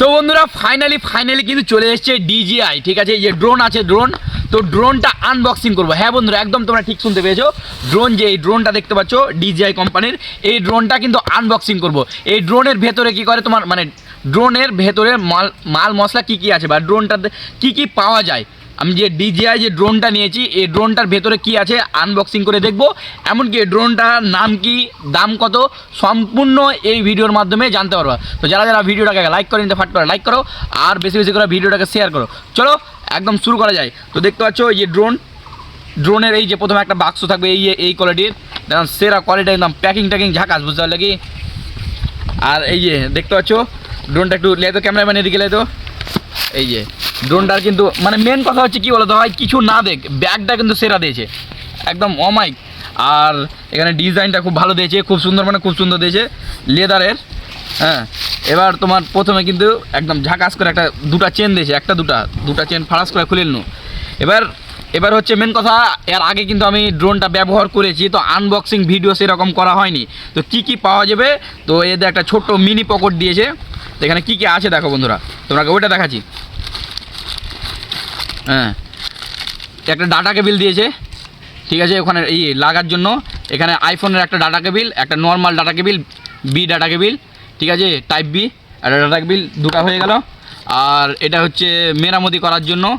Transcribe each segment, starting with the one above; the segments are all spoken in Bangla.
তো বন্ধুরা ফাইনালি ফাইনালি কিন্তু চলে এসছে ডিজিআই ঠিক আছে? এই যে ড্রোন আছে ড্রোন তো ড্রোনটা আনবক্সিং করব। হ্যাঁ বন্ধুরা, একদম তোমরা ঠিক শুনতে পেয়েছ। ড্রোন যে এই ড্রোনটা দেখতে পাচ্ছ ডিজিআই কোম্পানির এই ড্রোনটা কিন্তু আনবক্সিং করব। এই ড্রোনের ভেতরে কি করে তোমার মানে ড্রোনের ভেতরে মাল মাল মশলা কী কী আছে বা ড্রোনটাতে কী কী পাওয়া যায়? আমি যে ডিজিআই যে ড্রোনটা নিয়েছি, এই ড্রোনটার ভেতরে কি আছে আনবক্সিং করে দেখব। এমনকি এই ড্রোনটার নাম কি, দাম কত, সম্পূর্ণ এই ভিডিওর মাধ্যমে জানতে পারবা। তো যারা যারা ভিডিওটাকে লাইক করে নিতে ফাট করে লাইক করো, আর বেশি বেশি করে ভিডিওটাকে শেয়ার করো। চলো, একদম শুরু করা যায়। তো দেখতে পাচ্ছ এই যে ড্রোন ড্রোনের এই যে প্রথমে একটা বাক্স থাকবে, এই এই কোয়ালিটির দেখুন, সেরা কোয়ালিটি একদম প্যাকিং ট্যাকিং ঝাকাস, বুঝতে পারলে কি? আর এই যে, দেখতে পাচ্ছ ড্রোনটা একটু লেতো ক্যামেরাম্যান এদিকে লেতো এই যে ড্রোনটার কিন্তু মানে মেন কথা হচ্ছে কি বলতো ভাই, কিছু না দেখ, ব্যাগটা কিন্তু সেরা দিয়েছে। একদম অমাইক আর এখানে ডিজাইনটা খুব ভালো দিয়েছে, খুব সুন্দর মানে খুব সুন্দর দিয়েছে, লেদারের। হ্যাঁ এবার তোমার প্রথমে কিন্তু একদম ঝাকাস করে একটা, দুটা চেন দিয়েছে, একটা, দুটা দুটা চেন ফাড়াস করে খুলে নিল এবার এবার হচ্ছে মেন কথা, এর আগে কিন্তু আমি ড্রোনটা ব্যবহার করেছি, তো আনবক্সিং ভিডিও সেরকম করা হয়নি। তো কি কি পাওয়া যাবে? তো এদের একটা ছোট্ট মিনি পকেট দিয়েছে। তো এখানে কী কী আছে দেখো বন্ধুরা তোমাকে ওইটা দেখাচ্ছি। হ্যাঁ। একটা ডাটা কেবিল দিয়েছে। ঠিক আছে, ওখানে এই লাগার জন্য। এখানে আইফোনের একটা ডাটা কেবিল, একটা normal data cable B data cable, ঠিক আছে টাইপ বি একটা ডাটা কেবিল, দুটা হয়ে গেল। আর এটা হচ্ছে মেরামতি করার জন্য।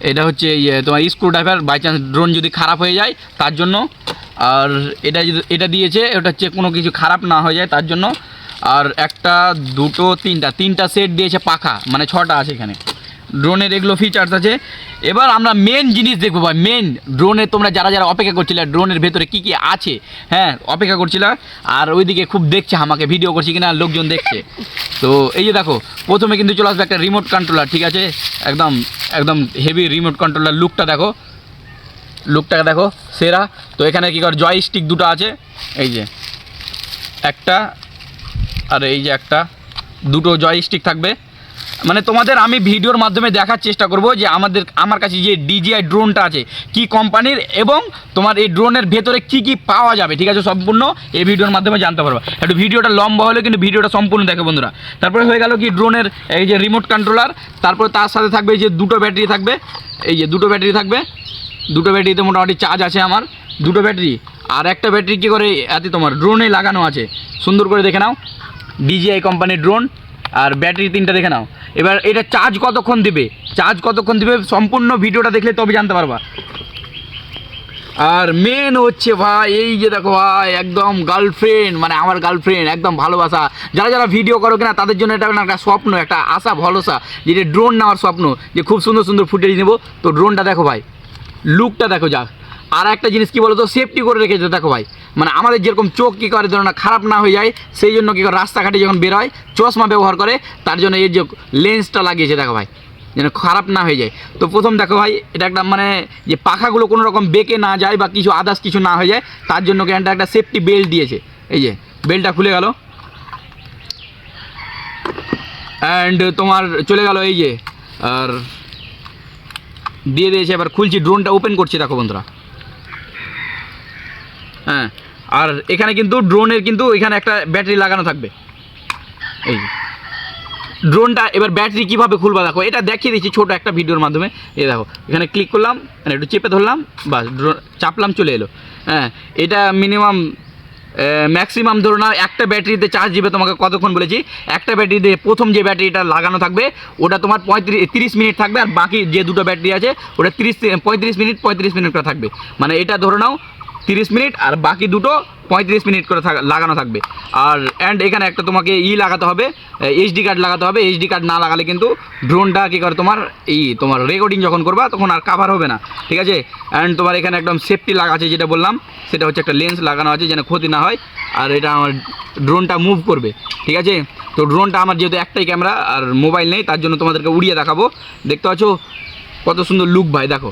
এটা হচ্ছে ইয়ে তোমার screw driver by chance drone যদি খারাপ হয়ে যায়, তার জন্য। আর এটা এটা দিয়েছে এটা হচ্ছে কোনো কিছু খারাপ না হয়ে যায়, তার জন্য। আর একটা, দুটো, তিনটা তিনটা সেট দিয়েছে পাখা মানে ছটা আছে এখানে। ড্রোনের এগুলো ফিচার্স আছে। এবার আমরা মেন জিনিস দেখব ভাই মেন ড্রোনে তোমরা যারা যারা অপেক্ষা করছিলে ড্রোনের ভেতরে কী কী আছে? হ্যাঁ অপেক্ষা করছিলে। আর ওইদিকে খুব দেখছে আমাকে ভিডিও করছি কিনা, লোকজন দেখছে। তো এই যে দেখো, প্রথমে কিন্তু চলে আসবে একটা রিমোট কন্ট্রোলার ঠিক আছে? একদম একদম হেভি রিমোট কন্ট্রোলার লুকটা দেখো। লুকটাকে দেখো, সেরা। তো এখানে কী কর জয় স্টিক দুটো আছে। এই যে, একটা, আর এই যে একটা, দুটো জয় স্টিক থাকবে। মানে তোমাদের আমি ভিডিওর মাধ্যমে দেখার চেষ্টা করব যে আমাদের, আমার কাছে যে ডিজিআই ড্রোনটা আছে, কি কোম্পানির এবং তোমার এই ড্রোনের ভেতরে কি কি পাওয়া যাবে, ঠিক আছে? সম্পূর্ণ এই ভিডিওর মাধ্যমে জানতে পারব। একটু ভিডিওটা লম্বা হলে কিন্তু ভিডিওটা সম্পূর্ণ দেখে বন্ধুরা। তারপরে হয়ে গেল কি ড্রোনের এই যে রিমোট কন্ট্রোলার তারপরে তার সাথে থাকবে যে দুটো ব্যাটারি থাকবে, এই যে দুটো ব্যাটারি থাকবে, দুটো ব্যাটারিতে মোটামুটি চার্জ আছে আমার, দুটো ব্যাটারি। আর একটা ব্যাটারি কী করে এতে তোমার ড্রোনে লাগানো আছে। সুন্দর করে দেখে নাও। ডিজিআই কোম্পানির ড্রোন আর ব্যাটারি তিনটা দেখে নাও। এবার এটা চার্জ কতক্ষণ দিবে? চার্জ কতক্ষণ দিবে? সম্পূর্ণ ভিডিওটা দেখলে তবে জানতে পারবা। আর মেন হচ্ছে ভাই, এই যে দেখো ভাই, একদম গার্লফ্রেন্ড মানে আমার গার্লফ্রেন্ড একদম ভালোবাসা। যারা যারা ভিডিও করো কিনা, তাদের জন্য এটা একটা স্বপ্ন, একটা আশা, ভরসা যেটা ড্রোন নেওয়ার স্বপ্ন, যে খুব সুন্দর সুন্দর ফুটেজ নেব। তো ড্রোনটা দেখো ভাই লুকটা দেখো যা আর একটা জিনিস কি বলতো? সেফটি করে রেখেছে, দেখো ভাই। মানে আমাদের যেরকম চোখ কী করে ধরো না খারাপ না হয়ে যায়, সেই জন্য কী করে রাস্তাঘাটে যখন বেরোয় চশমা ব্যবহার করে, তার জন্য এই যে লেন্সটা লাগিয়েছে, দেখো ভাই। যেন খারাপ না হয়ে যায়। তো প্রথম দেখো ভাই, এটা একটা মানে যে পাখাগুলো কোনো রকম বেঁকে না যায় বা কিছু আদার্স কিছু না হয়ে যায়, তার জন্য কিন্তু একটা সেফটি বেল্ট দিয়েছে। এই যে বেল্টটা খুলে গেল। অ্যান্ড তোমার চলে গেল এই যে, আর দিয়ে দিয়েছে, এবার খুলছি ড্রোনটা ওপেন করছি, দেখো বন্ধুরা। হ্যাঁ আর এখানে কিন্তু ড্রোনের কিন্তু এখানে একটা ব্যাটারি লাগানো থাকবে। এই ড্রোনটা এবার ব্যাটারি কীভাবে খুলবা দেখো, এটা দেখিয়ে দিচ্ছি ছোটো একটা ভিডিওর মাধ্যমে। এই দেখো, এখানে ক্লিক করলাম মানে একটু চেপে ধরলাম, বাস ড্রোন চাপলাম, চলে এলো। হ্যাঁ এটা মিনিমাম ম্যাক্সিমাম ধরো না, একটা ব্যাটারিতে চার্জ দিবে তোমাকে কতক্ষণ বলেছি? একটা ব্যাটারিতে প্রথম যে ব্যাটারিটা লাগানো থাকবে, ওটা তোমার পঁয়ত্রিশ, তিরিশ মিনিট থাকবে, আর বাকি যে দুটো ব্যাটারি আছে, ওটা তিরিশ, পঁয়ত্রিশ মিনিট পঁয়ত্রিশ মিনিট করে থাকবে। মানে এটা ধরে নাও তিরিশ মিনিট আর বাকি দুটো পঁয়ত্রিশ মিনিট করে লাগানো থাকবে। আর অ্যান্ড এখানে একটা তোমাকে ই লাগাতে হবে এইচডি কার্ড লাগাতে হবে। এইচডি কার্ড না লাগালে কিন্তু ড্রোনটা কী করে তোমার এই তোমার রেকর্ডিং যখন করবা তখন আর কাভার হবে না। ঠিক আছে? অ্যান্ড তোমার এখানে একদম সেফটি লাগা আছে যেটা বললাম, সেটা হচ্ছে একটা লেন্স লাগানো আছে যেন ক্ষতি না হয়, আর এটা আমার ড্রোনটা মুভ করবে। ঠিক আছে? তো ড্রোনটা আমার যেহেতু একটাই ক্যামেরা আর মোবাইল নেই, তার জন্য তোমাদেরকে উড়িয়ে দেখাবো। দেখতে পাচ্ছ? কত সুন্দর লুক ভাই, দেখো।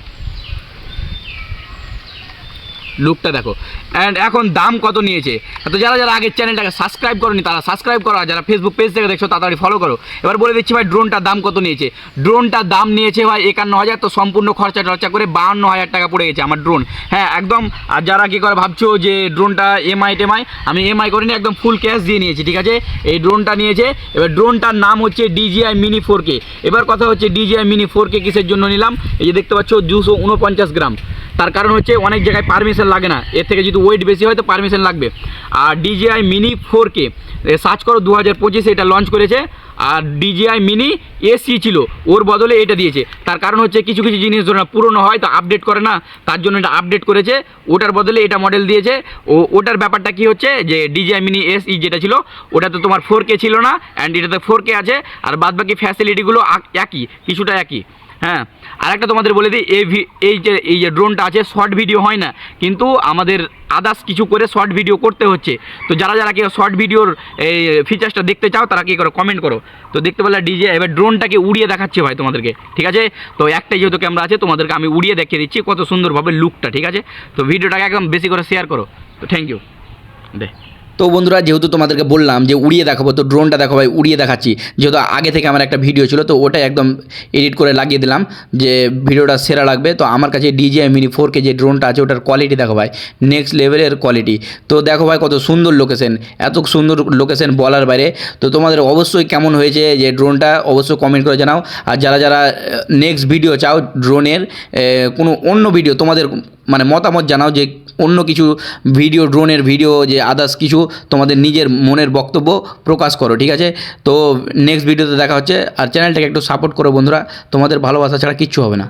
লুকটা দেখো। অ্যান্ড এখন দাম কত নিয়েছে? তো যারা যারা আগের চ্যানেলটাকে সাবস্ক্রাইব করনি, তারা সাবস্ক্রাইব করো যারা ফেসবুক পেজ থেকে দেখছ, তাড়াতাড়ি ফলো করো। এবার বলে দিচ্ছি ভাই ড্রোনটার দাম কত নিয়েছে? ড্রোনটার দাম নিয়েছে ভাই একান্ন হাজার, তো সম্পূর্ণ খরচা টরচা করে বাহান্ন হাজার টাকা পড়ে গেছে আমার ড্রোন হ্যাঁ একদম, আর যারা কী করে ভাবছ যে ড্রোনটা এমআই টেমআই আমি এমআই করিনি, একদম ফুল ক্যাশ দিয়ে নিয়েছি, ঠিক আছে? এই ড্রোনটা নিয়েছে, এবার ড্রোনটার নাম হচ্ছে ডিজিআই মিনি ফোর এবার কথা হচ্ছে ডিজিআই মিনি ফোর কিসের জন্য নিলাম? এই যে দেখতে পাচ্ছ, দুশো উনপঞ্চাশ গ্রাম। তার কারণ হচ্ছে অনেক জায়গায় পারমিশন লাগে না। এর থেকে যদি ওয়েট বেশি হয় তো পারমিশন লাগবে। আর ডিজিআই মিনি ফোর কে সার্চ করো দু হাজার পঁচিশে, এটা লঞ্চ করেছে। আর ডিজিআই মিনি এসি ছিল, ওর বদলে এটা দিয়েছে। তার কারণ হচ্ছে কিছু কিছু জিনিস ধরো পুরনো হয় তো আপডেট করে না, তার জন্য এটা আপডেট করেছে। ওটার বদলে এটা মডেল দিয়েছে। ও, ওটার ব্যাপারটা কি হচ্ছে যে ডিজিআই মিনি এসই যেটা ছিল, ওটাতে তোমার ফোর কে ছিল না অ্যান্ড এটাতে ফোর কে আছে। আর বাদ বাকি ফ্যাসিলিটিগুলো একই, কিছুটা একই। হ্যাঁ আর একটা তোমাদের বলে দিই, এই এই যে এই যে ড্রোনটা আছে, শর্ট ভিডিও হয় না, কিন্তু আমাদের আদার্স কিছু করে শর্ট ভিডিও করতে হচ্ছে। তো যারা যারা কেউ শর্ট ভিডিওর এই ফিচার্সটা দেখতে চাও, তারা কী করো কমেন্ট করো। তো দেখতে পেলে ডিজে এবার ড্রোনটাকে উড়িয়ে দেখাচ্ছে ভাই তোমাদেরকে, ঠিক আছে? তো একটাই যেহেতু ক্যামেরা আছে, তোমাদেরকে আমি উড়িয়ে দেখিয়ে দিচ্ছি কত সুন্দরভাবে লুকটা ঠিক আছে? তো ভিডিওটাকে একদম বেশি করে শেয়ার করো। তো থ্যাংক ইউ দে। তো বন্ধুরা, যেহেতু তোমাদেরকে বললাম যে উড়িয়ে দেখাবো, তো ড্রোনটা দেখো ভাই, উড়িয়ে দেখাচ্ছি। যেহেতু আগে থেকে আমার একটা ভিডিও ছিল, তো ওটা একদম এডিট করে লাগিয়ে দিলাম যে ভিডিওটা সেরা লাগবে। তো আমার কাছে ডিজিআই মিনি ফোর কে যে ড্রোনটা আছে, ওটার কোয়ালিটি দেখো ভাই নেক্সট লেভেলের কোয়ালিটি তো দেখো ভাই, কত সুন্দর লোকেশন এত সুন্দর লোকেশন বলার বাইরে। তো তোমাদের অবশ্যই কেমন হয়েছে যে ড্রোনটা অবশ্যই কমেন্ট করে জানাও। আর যারা যারা নেক্সট ভিডিও চাও ড্রোনের কোনো অন্য ভিডিও তোমাদের মানে মতামত জানাও যে অন্য কিছু ভিডিও, ড্রোনের ভিডিও, যে আদার্স কিছু তোমাদের নিজের মনের বক্তব্য প্রকাশ করো, ঠিক আছে? তো নেক্সট ভিডিওতে দেখা হচ্ছে, আর চ্যানেলটাকে একটু সাপোর্ট করো বন্ধুরা, তোমাদের ভালোবাসা ছাড়া কিচ্ছু হবে না।